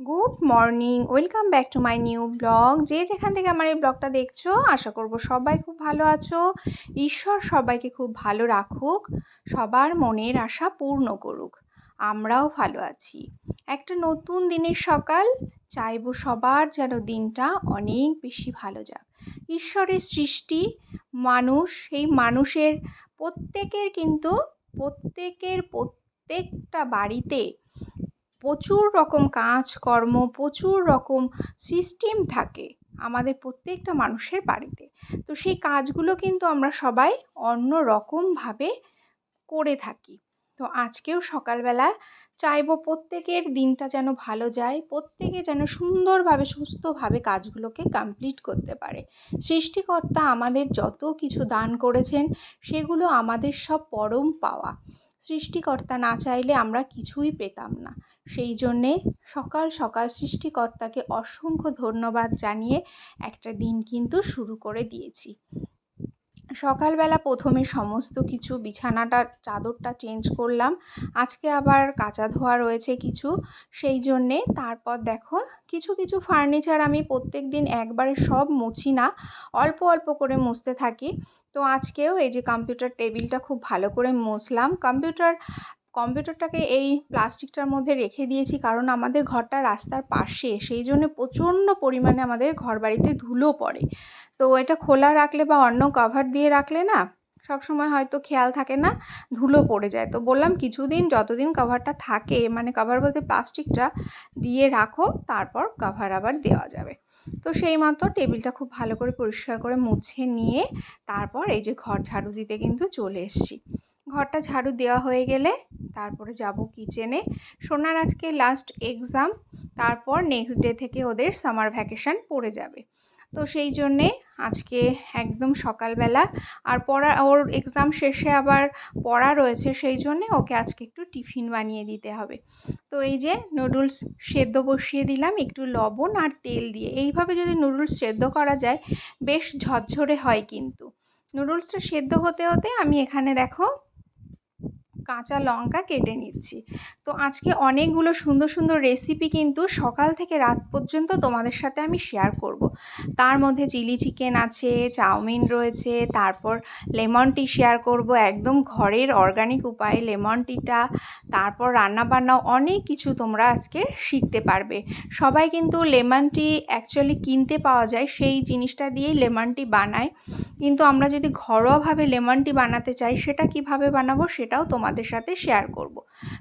Good morning, welcome back to my new blog. যে যেখান থেকে আমার এই ব্লগটা দেখছ, আশা করব সবাই খুব ভালো আছো। ঈশ্বর সবাইকে খুব ভালো রাখুক, সবার মনের আশা পূর্ণ করুক। আমরাও ভালো আছি। একটা নতুন দিনের সকাল, চাইব সবার যেন দিনটা অনেক বেশি ভালো যাক। ঈশ্বরের সৃষ্টি, মানুষ এই মানুষের প্রত্যেকের কিন্তু, প্রত্যেকের প্রত্যেকটা বাড়িতে প্রচুর রকম কাজকর্ম, প্রচুর রকম সিস্টেম থাকে আমাদের প্রত্যেকটা মানুষের বাড়িতে। তো সেই কাজগুলো কিন্তু আমরা সবাই অন্য রকমভাবে করে থাকি। তো আজকেও সকালবেলা চাইব প্রত্যেকের দিনটা যেন ভালো যায়, প্রত্যেকে যেন সুন্দরভাবে, সুস্থভাবে কাজগুলোকে কমপ্লিট করতে পারে। সৃষ্টিকর্তা আমাদের যত কিছু দান করেছেন, সেগুলো আমাদের সব পরম পাওয়া। সৃষ্টিকর্তা না চাইলে আমরা কিছুই পেতাম না। সেই জন্যে সকাল সকাল সৃষ্টিকর্তাকে অসংখ্য ধন্যবাদ জানিয়ে একটা দিন কিন্তু শুরু করে দিয়েছি। সকালবেলা প্রথমে সমস্ত কিছু বিছানাটার চাদরটা চেঞ্জ করলাম। আজকে আবার কাঁচা ধোয়া রয়েছে কিছু। সেই জন্যে তারপর দেখো কিছু কিছু ফার্নিচার আমি প্রত্যেক দিন একবারে সব মুছি না, অল্প অল্প করে মুছতে থাকি। তো আজকেও এই যে কম্পিউটার টেবিলটা খুব ভালো করে মুছলাম। কম্পিউটার কম্পিউটারটাকে এই প্লাস্টিকটার মধ্যে রেখে দিয়েছি কারণ আমাদের ঘরটা রাস্তার পাশে, সেই জন্য প্রচণ্ড পরিমাণে আমাদের ঘর বাড়িতে ধুলো পড়ে। তো এটা খোলা রাখলে বা অন্য কভার দিয়ে রাখলে না সব সময় হয়তো খেয়াল থাকে না, ধুলো পড়ে যায়। তো বললাম কিছুদিন, যতদিন কভারটা থাকে মানে কভার বলতে প্লাস্টিকটা দিয়ে রাখো, তারপর কভার আবার দেওয়া যাবে। তো সেই মতো টেবিলটা খুব ভালো করে পরিষ্কার করে মুছে নিয়ে তারপর এই যে ঘর ঝাড়ু দিতে কিন্তু চলে এসছি। ঘরটা ঝাড়ু দেওয়া হয়ে গেলে তারপরে যাব কিচেনে সোনার আজকে লাস্ট এক্সাম তারপর নেক্সট ডে থেকে ওদের সামার ভ্যাকেশান পড়ে যাবে। তো সেই জন্যে আজকে একদম সকালবেলা আর পড়া, ওর এক্সাম শেষে আবার পড়া রয়েছে সেই জন্যে ওকে আজকে একটু টিফিন বানিয়ে দিতে হবে। তো এই যে নুডলস সেদ্ধ বসিয়ে দিলাম, একটু লবণ আর তেল দিয়ে। এইভাবে যদি নুডলস সেদ্ধ করা যায়, বেশ ঝরঝরে হয় কিন্তু। নুডলসটা সেদ্ধ হতে হতে আমি এখানে দেখো কাঁচা লঙ্কা কেটে নিচ্ছি। তো আজকে অনেকগুলো সুন্দর সুন্দর রেসিপি কিন্তু সকাল থেকে রাত পর্যন্ত তোমাদের সাথে আমি শেয়ার করব। তার মধ্যে চিলি চিকেন আছে, চাউমিন রয়েছে, তারপর লেমন টি শেয়ার করব, একদম ঘরের অর্গানিক উপায়ে লেমন টিটা তারপর রান্নাবান্না অনেক কিছু তোমরা আজকে শিখতে পারবে। সবাই কিন্তু লেমন টি অ্যাকচুয়ালি কিনতে পাওয়া যায়, সেই জিনিসটা দিয়েই লেমন টি বানায়। কিন্তু আমরা যদি ঘরোয়াভাবে লেমন টি বানাতে চাই, সেটা কীভাবে বানাবো সেটাও তোমাদের সাথে শেয়ার করব।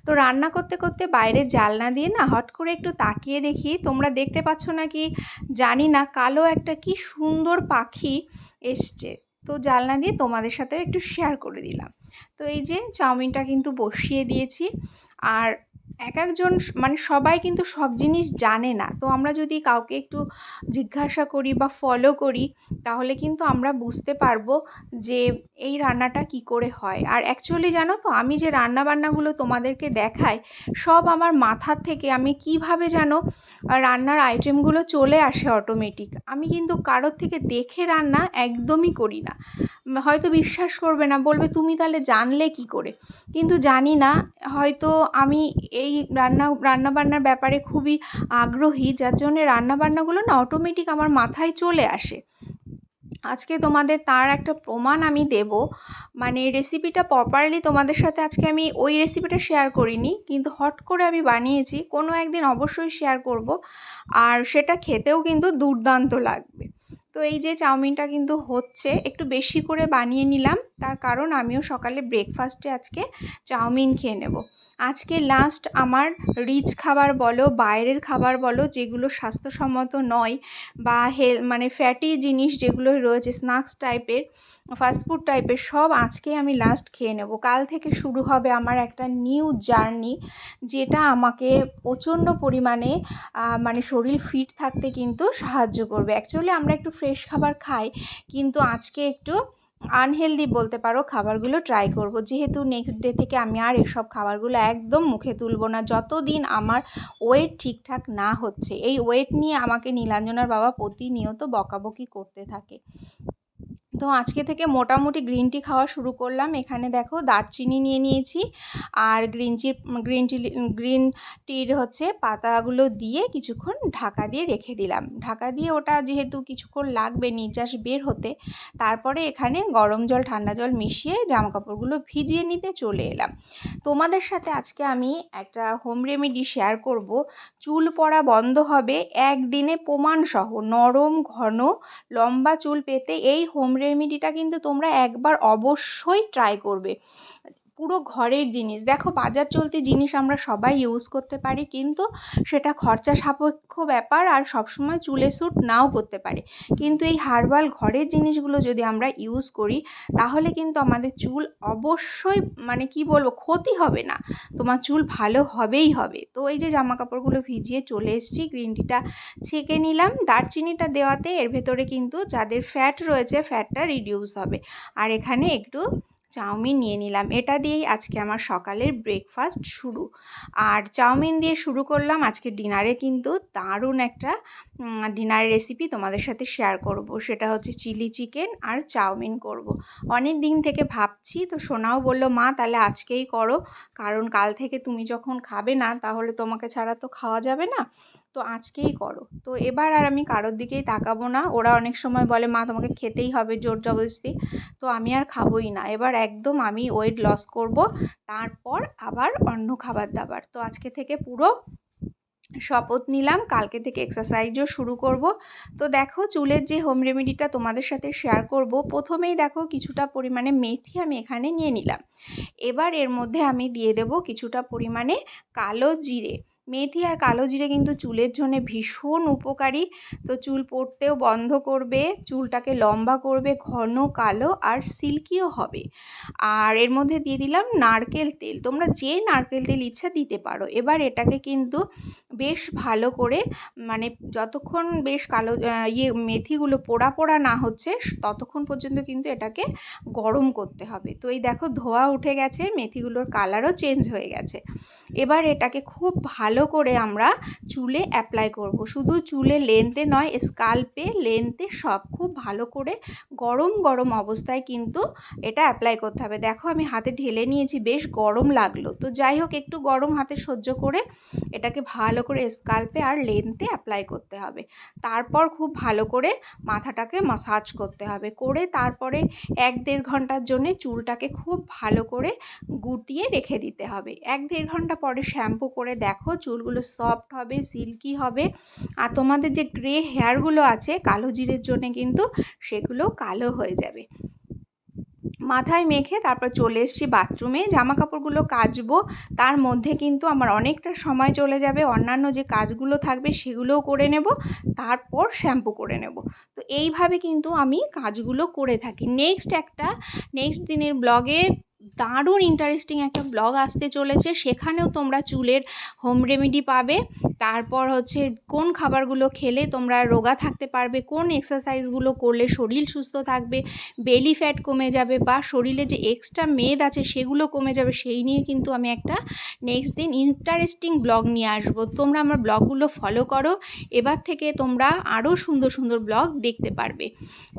তো রান্না করতে করতে বাইরে জালনা দিয়ে না হট করে একটু তাকিয়ে দেখি, তোমরা দেখতে পাচ্ছ না কি জানি না কালো একটা কি সুন্দর পাখি এসছে। তো জালনা দিয়ে তোমাদের সাথেও একটু শেয়ার করে দিলাম। তো এই যে চাউমিনটা কিন্তু বসিয়ে দিয়েছি। আর এক একজন মানে সবাই কিন্তু সব জিনিস জানে না। তো আমরা যদি কাউকে একটু জিজ্ঞাসা করি বা ফলো করি, তাহলে কিন্তু আমরা বুঝতে পারব যে এই রান্নাটা কি করে হয়। আর অ্যাকচুয়ালি জানো তো, আমি যে রান্না বান্নাগুলো তোমাদেরকে দেখাই, সব আমার মাথার থেকে আমি কীভাবে যেন রান্নার আইটেমগুলো চলে আসে অটোমেটিক আমি কিন্তু কারোর থেকে দেখে রান্না একদমই করি না। হয়তো বিশ্বাস করবে না, বলবে, তুমি তাহলে জানলে কি করে? কিন্তু জানি না, হয়তো আমি এই রান্না, রান্নাবান্নার ব্যাপারে খুবই আগ্রহী, যার জন্যে রান্নাবান্নাগুলো না অটোমেটিক আমার মাথায় চলে আসে। আজকে তোমাদের তার একটা প্রমাণ আমি দেব। মানে রেসিপিটা প্রপারলি তোমাদের সাথে আজকে আমি ওই রেসিপিটা শেয়ার করিনি, কিন্তু হট করে আমি বানিয়েছি, কোনো একদিন অবশ্যই শেয়ার করব। আর সেটা খেতেও কিন্তু দুর্দান্ত লাগবে। তো এই যে চাউমিনটা কিন্তু হচ্ছে, একটু বেশি করে বানিয়ে নিলাম। তার কারণ আমিও সকালে ব্রেকফাস্টে আজকে চাউমিন খেয়ে নেব। আজকে লাস্ট আমার রিচ খাবার বলো, বাইরের খাবার বলো, যেগুলো স্বাস্থ্যসম্মত নয় বা হেল মানে ফ্যাটি জিনিস যেগুলো রয়েছে স্ন্যাক্স টাইপের ফাস্টফুড টাইপের সব আজকে আমি লাস্ট খেয়ে নেব। কাল থেকে শুরু হবে আমার একটা নিউ জার্নি যেটা আমাকে প্রচণ্ড পরিমাণে মানে শরীর ফিট থাকতে কিন্তু সাহায্য করবে। অ্যাকচুয়ালি আমরা একটু ফ্রেশ খাবার খাই, কিন্তু আজকে একটু আনহেলদি বলতে পারো, খাবারগুলো ট্রাই করব। যেহেতু নেক্সট ডে থেকে আমি আর এসব খাবারগুলো একদম মুখে তুলব না। যতদিন আমার ওয়েট ঠিকঠাক না হচ্ছে, এই ওয়েট নিয়ে আমাকে নীলাঞ্জনার বাবা প্রতিনিয়ত বকাবকি করতে থাকে। তো আজকে থেকে মোটামুটি গ্রিন টি খাওয়া শুরু করলাম। এখানে দেখো দারচিনি নিয়ে নিয়েছি আর green tea green tea green টির হচ্ছে পাতাগুলো দিয়ে কিছুক্ষণ ঢাকা দিয়ে রেখে দিলাম। ঢাকা দিয়ে ওটা যেহেতু কিছুক্ষণ লাগবে নির্যাস বের হতে, তারপরে এখানে গরম জল, ঠান্ডা জল মিশিয়ে জামা কাপড়গুলো ভিজিয়ে নিতে চলে এলাম। তোমাদের সাথে আজকে আমি একটা হোম রেমেডি শেয়ার করব। চুল পড়া বন্ধ হবে, একদিনে প্রমাণসহ নরম, ঘন, লম্বা চুল পেতে এই হোম রেমেডিটা কিন্তু তোমরা একবার অবশ্যই ট্রাই করবে। পুরো ঘরের জিনিস। দেখো বাজার চলতি জিনিস আমরা সবাই ইউজ করতে পারি, কিন্তু সেটা খরচা সাপেক্ষ ব্যাপার আর সবসময় চুলে স্যুট নাও করতে পারে। কিন্তু এই হার্বাল ঘরের জিনিসগুলো যদি আমরা ইউজ করি, তাহলে কিন্তু আমাদের চুল অবশ্যই মানে কি বলব, ক্ষতি হবে না। তোমার চুল ভালো হবেই হবে। তো এই যে জামা কাপড়গুলো ভিজিয়ে চলে এসেছি গ্রিন টিটা ছেঁকে নিলাম। দারচিনিটা দেওয়াতে এর ভেতরে কিন্তু যাদের ফ্যাট রয়েছে ফ্যাটটা রিডিউস হবে। আর এখানে একটু চাউমিন নিয়ে নিলাম। এটা দিয়েই আজকে আমার সকালের ব্রেকফাস্ট শুরু। আর চাউমিন দিয়ে শুরু করলাম আজকে ডিনারে কিন্তু দারুণ একটা ডিনারের রেসিপি তোমাদের সাথে শেয়ার করব। সেটা হচ্ছে চিলি চিকেন আর চাউমিন করব। অনেক দিন থেকে ভাবছি, তো সোনাও বলল, মা, তাহলে আজকেই করো। কারণ কাল থেকে তুমি যখন খাবে না, তাহলে তোমাকে ছাড়া তো খাওয়া যাবে না। তো আজকেই করো। তো এবার আর আমি কারোর দিকেই তাকাবো না। ওরা অনেক সময় বলে, মা, তোমাকে খেতেই হবে জোর জবরদস্তি। তো আমি আর খাবোই না। এবার একদম আমি ওয়েট লস করব। তারপর আবার অন্য খাবার দাবার। তো আজকে থেকে পুরো শপথ নিলাম। কালকে থেকে এক্সারসাইজও শুরু করব। তো দেখো, চুলের যে হোম রেমেডিটা তোমাদের সাথে শেয়ার করব, প্রথমেই দেখো কিছুটা পরিমাণে মেথি আমি এখানে নিয়ে নিলাম। এবার এর মধ্যে আমি দিয়ে দেব কিছুটা পরিমাণে কালো জিরে। মেথি আর কালো জিরে কিন্তু চুলের জন্য ভীষণ উপকারী। তো চুল পড়তেও বন্ধ করবে, চুলটাকে লম্বা করবে, ঘন, কালো আর সিল্কিও হবে। আর এর মধ্যে দিয়ে দিলাম নারকেল তেল। তোমরা যে নারকেল তেল ইচ্ছা দিতে পারো। এবার এটাকে কিন্তু বেশ ভালো করে মানে যতক্ষণ বেশ কালো ইয়ে মেথিগুলো পোড়া পোড়া না হচ্ছে, ততক্ষণ পর্যন্ত কিন্তু এটাকে গরম করতে হবে। তো এই দেখো ধোয়া উঠে গেছে, মেথিগুলোর কালারও চেঞ্জ হয়ে গেছে। এবার এটাকে খুব ভালো করে আমরা চুলে অ্যাপ্লাই করব। শুধু চুলে লেন্থে নয় স্কাল্পে লেন্থে সব খুব ভালো করে গরম গরম অবস্থায় কিন্তু এটা অ্যাপ্লাই করতে হবে। দেখো আমি হাতে ঢেলে নিয়েছি, বেশ গরম লাগল। তো যাই হোক, একটু গরম হাতে সহ্য করে এটাকে ভালো করে স্কাল্পে আর লেন্থে অ্যাপ্লাই করতে হবে। তারপর খুব ভালো করে মাথাটাকে মাসাজ করতে হবে। করে তারপরে এক দেড় ঘণ্টার জন্য চুলটাকে খুব ভালো করে গুটিয়ে রেখে দিতে হবে। এক দেড় ঘণ্টা পরে শ্যাম্পু করে দেখো চুলগুলো সফট হবে সিল্কি হবে। আর তোমাদের যে গ্রে হেয়ারগুলো আছে, কালো জিরের জন্য কিন্তু সেগুলো কালো হয়ে যাবে। মাথায় মেখে তারপর চলে এসেছি বাথরুমে জামা কাপড়গুলো কাচবো, তার মধ্যে কিন্তু আমার অনেকটা সময় চলে যাবে। অন্যান্য যে কাজগুলো থাকবে, সেগুলোও করে নেব, তারপর শ্যাম্পু করে নেব। তো এইভাবে কিন্তু আমি কাজগুলো করে থাকি। নেক্সট একটা নেক্সট দিনের ব্লগে দারুণ ইন্টারেস্টিং একটা ব্লগ আসতে চলেছে। সেখানেও তোমরা চুলের হোম রেমেডি পাবে। তারপর হচ্ছে কোন খাবারগুলো খেলে তোমরা রোগা থাকতে পারবে, কোন এক্সারসাইজগুলো করলে শরীর সুস্থ থাকবে বেলি ফ্যাট কমে যাবে বা শরীরে যে এক্সট্রা মেদ আছে সেগুলো কমে যাবে, সেই নিয়ে কিন্তু আমি একটা নেক্সট দিন ইন্টারেস্টিং ব্লগ নিয়ে আসব। তোমরা আমার ব্লগগুলো ফলো করো। এবার থেকে তোমরা আরও সুন্দর সুন্দর ব্লগ দেখতে পারবে।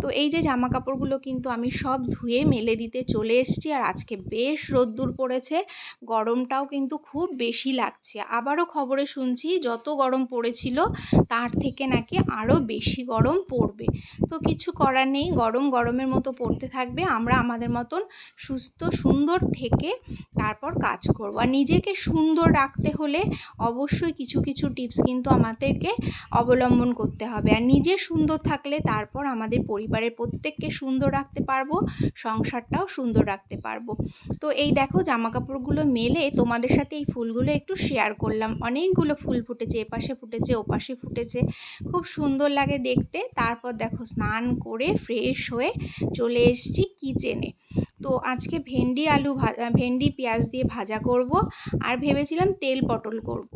তো এই যে জামা কাপড়গুলো কিন্তু আমি সব ধুয়ে মেলে দিতে চলে এসেছি আর আজকে বেশ রোদ্দুর পড়েছে, গরমটাও কিন্তু খুব বেশি লাগছে। আবারও খবরে শুনছি, যত গরম পড়েছিল তার থেকে নাকি আরও বেশি গরম পড়বে। তো কিছু করার নেই, গরম গরমের মতো পড়তে থাকবে, আমরা আমাদের মতন সুস্থ, সুন্দর থেকে তারপর কাজ করব। আর নিজেকে সুন্দর রাখতে হলে অবশ্যই কিছু কিছু টিপস কিন্তু আমাদেরকে অবলম্বন করতে হবে। আর নিজে সুন্দর থাকলে তারপর আমাদের পরিবারের প্রত্যেককে সুন্দর রাখতে পারব, সংসারটাও সুন্দর রাখতে পারব। তো এই দেখো জামা কাপড়গুলো মেলে তোমাদের সাথে এই ফুলগুলো একটু শেয়ার করলাম। অনেকগুলো ফুল ফুটেছে, এপাশে ফুটেছে, ওপাশে ফুটেছে। খুব সুন্দর লাগে দেখতে। তারপর দেখো স্নান করে ফ্রেশ হয়ে চলে এসছি কিচেনে তো আজকে ভেন্ডি আলু ভেন্ডি পেঁয়াজ দিয়ে ভাজা করব। আর ভেবেছিলাম তেল পটল করব।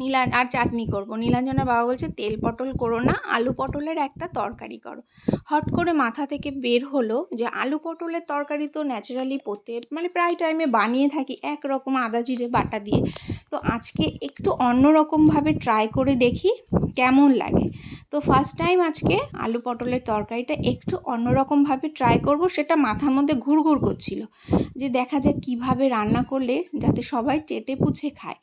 নীলা আর চাটনি করব। নীলাঞ্জনার বাবা বলছে, তেল পটল করো না, আলু পটলের একটা তরকারি করো। হট করে মাথা থেকে বের হলো যে আলু পটলের তরকারি তো ন্যাচারালি পোতে মানে প্রায় টাইমে বানিয়ে থাকি একরকম আদা, জিরে, বাটা দিয়ে। তো আজকে একটু অন্যরকমভাবে ট্রাই করে দেখি কেমন লাগে। তো ফার্স্ট টাইম আজকে আলু পটলের তরকারিটা একটু অন্যরকমভাবে ট্রাই করব, সেটা মাথার মধ্যে ঘুরঘুর করছিল। যে দেখা যাক কীভাবে রান্না করলে যাতে সবাই চেটে পুছে খায়।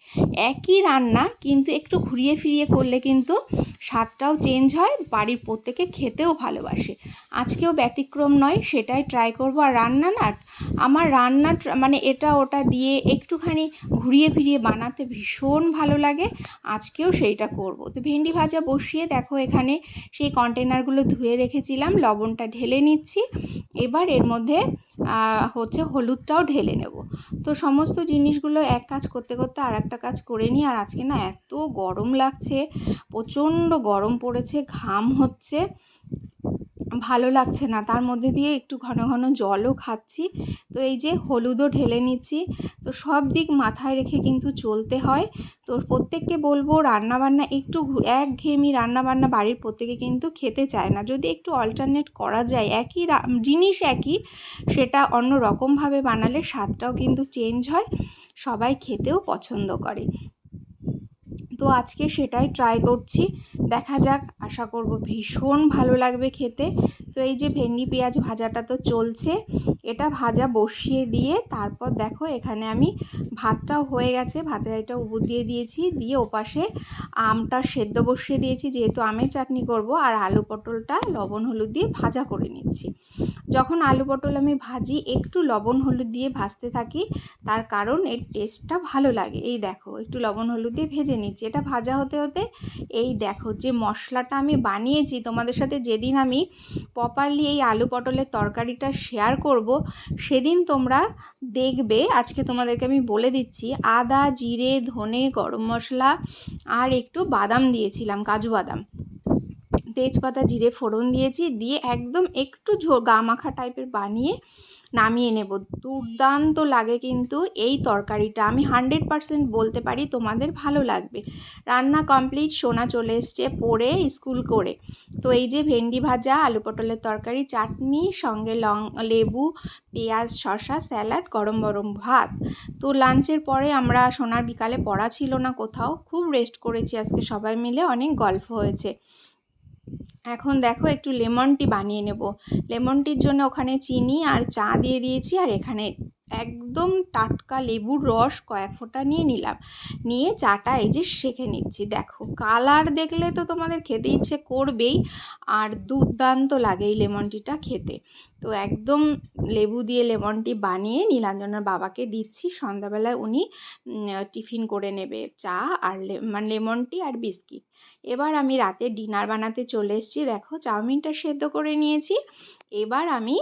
একই রান্না কিন্তু একটু ঘুরিয়ে ফিরিয়ে করলে কিন্তু স্বাদটাও চেঞ্জ হয়, বাড়ির প্রত্যেকে খেতেও ভালোবাসে। আজকেও ব্যতিক্রম নয়, সেটাই ট্রাই করব। আর রান্না না আমার রান্না মানে এটা ওটা দিয়ে একটুখানি ঘুরিয়ে ফিরিয়ে বানাতে ভীষণ ভালো লাগে। আজকেও সেইটা করব। তো ভেন্ডি ভাজা বসিয়ে দেখো এখানে সেই কন্টেনারগুলো ধুয়ে রেখেছিলাম, লবণটা ঢেলে নিচ্ছি। এবার এর মধ্যে হচ্ছে হলুদটাও ঢেলে নেব। তো সমস্ত জিনিসগুলো এক কাজ করতে করতে আর একটা কাজ করে নিই। আর আজকে না এত গরম লাগছে, প্রচণ্ড গরম পড়েছে, ঘাম হচ্ছে। ভালো লাগছে না। তার মধ্যে দিয়ে একটু ঘন ঘন জলও খাচ্ছি। তো এই যে হলুদও ঢেলে নিচ্ছি। তো সব দিক মাথায় রেখে কিন্তু চলতে হয়। তো প্রত্যেককে বলব রান্নাবান্না একটু এক একঘেয়েমি রান্নাবান্না বাড়ির প্রত্যেকে কিন্তু খেতে চায় না। যদি একটু অল্টারনেট করা যায়, একই জিনিস একই, সেটা অন্য রকমভাবে বানালে স্বাদটাও কিন্তু চেঞ্জ হয়। সবাই খেতেও পছন্দ করে। তো আজকে সেটাই ট্রাই করছি। দেখা যাক, আশা করব ভীষণ ভালো লাগবে খেতে। তো এই যে ভেন্ডি পেঁয়াজ ভাজাটা তো চলছে, এটা ভাজা বসিয়ে দিয়ে তারপর দেখো এখানে আমি ভাতটাও হয়ে গেছে, ভাতের এটা উবু দিয়ে দিয়েছি, দিয়ে ওপাশে আমটা সেদ্ধ বসিয়ে দিয়েছি, যেহেতু আমের চাটনি করব, আর আলু পটলটা লবণ হলুদ দিয়ে ভাজা করে নিচ্ছি। যখন আলু পটল আমি ভাজি, একটু লবণ হলুদ দিয়ে ভাজতে থাকি, তার কারণ এর টেস্টটা ভালো লাগে। এই দেখো, একটু লবণ হলুদ দিয়ে ভেজে নিচ্ছি এটা ভাজা হতে হতে এই দেখো যে মশলাটা আমি বানিয়েছি, তোমাদের সাথে যেদিন আমি প্রপারলি এই আলু পটলের তরকারিটা শেয়ার করব, সেদিন তোমরা দেখবে, আজকে তোমাদেরকে আমি বলে দিচ্ছি, আদা, জিরে, ধনে, গরম মশলা আর একটু বাদাম দিয়েছিলাম, কাজু বাদাম। তেজপাতা, জিরে ফোড়ন দিয়েছি, দিয়ে একদম একটু ঝো গা মাখা টাইপের বানিয়ে নামিয়ে নেব। দুর্দান্ত লাগে কিন্তু এই তরকারিটা। আমি হান্ড্রেড পারসেন্ট বলতে পারি তোমাদের ভালো লাগবে। রান্না কমপ্লিট সোনা চলে এসছে পড়ে স্কুল করে। তো এই যে ভেন্ডি ভাজা, আলু পটলের তরকারি, চাটনি, সঙ্গে লং, লেবু, পেঁয়াজ শশা স্যালাড, গরম গরম ভাত। তো লাঞ্চের পরে আমরা সোনার বিকালে পড়া ছিল না কোথাও। খুব রেস্ট করেছি আজকে সবাই মিলে, অনেক গল্প হয়েছে। এখন দেখো একটু লেমন টি বানিয়ে নেব। লেমন টির জন্য ওখানে চিনি আর চা দিয়ে দিয়েছি আর এখানে একদম টাটকা লেবুর রস কয়েক ফোঁটা নিয়ে নিলাম। নিয়ে চাটা এই যে শেখে নিচ্ছি। দেখো, কালার দেখলে তো তোমাদের খেতে ইচ্ছে করবেই, আর দুর্দান্ত লাগে এই লেমন টিটা খেতে। তো একদম লেবু দিয়ে লেমন টি বানিয়ে নীলাঞ্জনার বাবাকে দিচ্ছি। সন্ধ্যাবেলায় উনি টিফিন করে নেবে চা আর মানে লেমন টি আর বিস্কিট। এবার আমি রাতে ডিনার বানাতে চলে এসেছি। দেখো, চাউমিনটা সেদ্ধ করে নিয়েছি। এবার আমি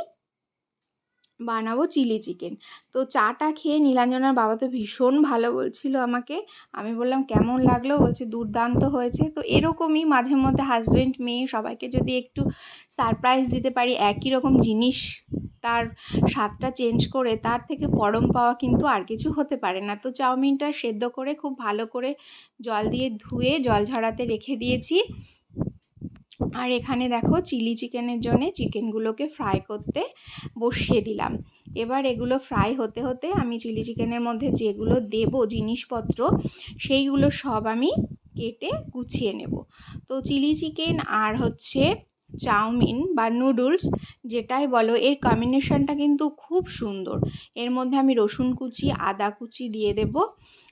বানাবো চিলি চিকেন। তো চাটা খেয়ে নীলাঞ্জনার বাবা তো ভীষণ ভালো বলছিল আমাকে। আমি বললাম, কেমন লাগল? বলছে, দুর্দান্ত হয়েছে। তো এরকমই মাঝে মধ্যে হাজব্যান্ড মেয়ে সবাইকে যদি একটু সারপ্রাইজ দিতে পারি, একই রকম জিনিস তার স্বাদটা চেঞ্জ করে তার থেকে পরম পাওয়া কিন্তু আর কিছু হতে পারে না। তো চাউমিনটা সেদ্ধ করে, খুব ভালো করে জল দিয়ে ধুয়ে জল ঝরাতে রেখে দিয়েছি। আর এখানে দেখো চিলি চিকেনের জন্যে চিকেনগুলোকে ফ্রাই করতে বসিয়ে দিলাম। এবার এগুলো ফ্রাই হতে হতে আমি চিলি চিকেনের মধ্যে যেগুলো দেব জিনিসপত্র, সেইগুলো সব আমি কেটে গুছিয়ে নেব। তো চিলি চিকেন আর হচ্ছে চাউমিন বা নুডলস যেটাই বলো, এর কম্বিনেশনটা কিন্তু খুব সুন্দর। এর মধ্যে আমি রসুন কুচি, আদা কুচি দিয়ে দেব।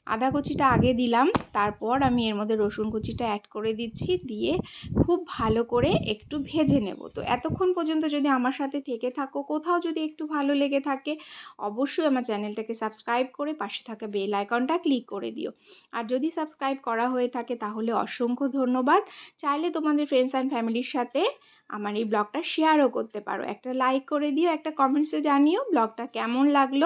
আদা কুচিটা আগে দিলাম, তারপর আমি এর মধ্যে রসুন কুচিটা অ্যাড করে দিচ্ছি, দিয়ে খুব ভালো করে একটু ভেজে নেব। তো এতক্ষণ পর্যন্ত যদি আমার সাথে থেকে থাকো, কোথাও যদি একটু ভালো লেগে থাকে, অবশ্যই আমার চ্যানেলটাকে সাবস্ক্রাইব করে পাশে থাকা বেল আইকনটা ক্লিক করে দিও। আর যদি সাবস্ক্রাইব করা হয়ে থাকে, তাহলে অসংখ্য ধন্যবাদ। চাইলে তোমাদের ফ্রেন্ডস অ্যান্ড ফ্যামিলির সাথে আমার এই ব্লগটা শেয়ারও করতে পারো। একটা লাইক করে দিও, একটা কমেন্টসে জানিও ব্লগটা কেমন লাগল।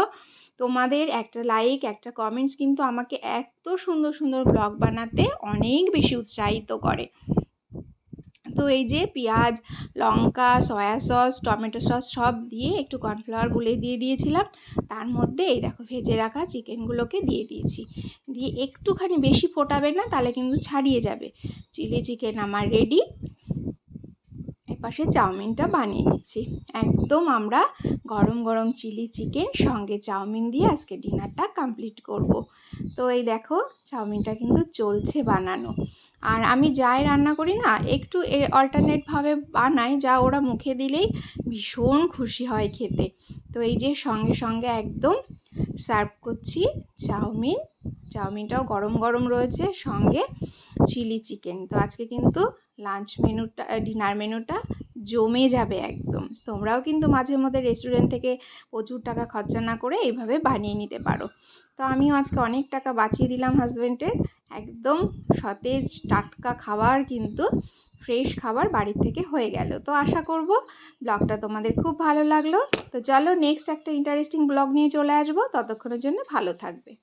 তোমাদের একটা লাইক একটা কমেন্টস কিন্তু আমাকে এত সুন্দর সুন্দর ব্লগ বানাতে অনেক বেশি উৎসাহিত করে। তো এই যে পেঁয়াজ, লঙ্কা সয়া সস টমেটো সস সব দিয়ে একটু কর্নফ্লাওয়ার গুলে দিয়ে দিয়েছিলাম। তার মধ্যে এই দেখো ভেজে রাখা চিকেনগুলোকে দিয়ে দিয়েছি। দিয়ে একটুখানি বেশি ফোটাবে না, তাহলে কিন্তু ছাড়িয়ে যাবে। চিলি চিকেন আমার রেডি এপাশে চাউমিনটা বানিয়ে নিচ্ছি। একদম আমরা গরম গরম চিলি চিকেন সঙ্গে চাউমিন দিয়ে আজকে ডিনারটা কমপ্লিট করব। তো এই দেখো চাউমিনটা কিন্তু চলছে বানানো। আর আমি যাই রান্না করি না, একটু অল্টারনেটভাবে বানাই যা ওরা মুখে দিলেই ভীষণ খুশি হয় খেতে। তো এই যে সঙ্গে সঙ্গে একদম সার্ভ করছি চাউমিন। চাউমিনটাও গরম গরম রয়েছে সঙ্গে চিলি চিকেন। তো আজকে কিন্তু লাঞ্চ মেনুটা ডিনার মেনুটা জমে যাবে একদম। তোমরাও কিন্তু মাঝে মধ্যে রেস্টুরেন্ট থেকে প্রচুর টাকা খরচা না করে এইভাবে বানিয়ে নিতে পারো। তো আমিও আজকে অনেক টাকা বাঁচিয়ে দিলাম হাজব্যান্ডের একদম সতেজ টাটকা খাবার কিন্তু ফ্রেশ খাবার বাড়ির থেকে হয়ে গেল। তো আশা করব ব্লগটা তোমাদের খুব ভালো লাগল। তো চলো নেক্সট একটা ইন্টারেস্টিং ব্লগ নিয়ে চলে আসব। ততক্ষণের জন্য ভালো থাকবে।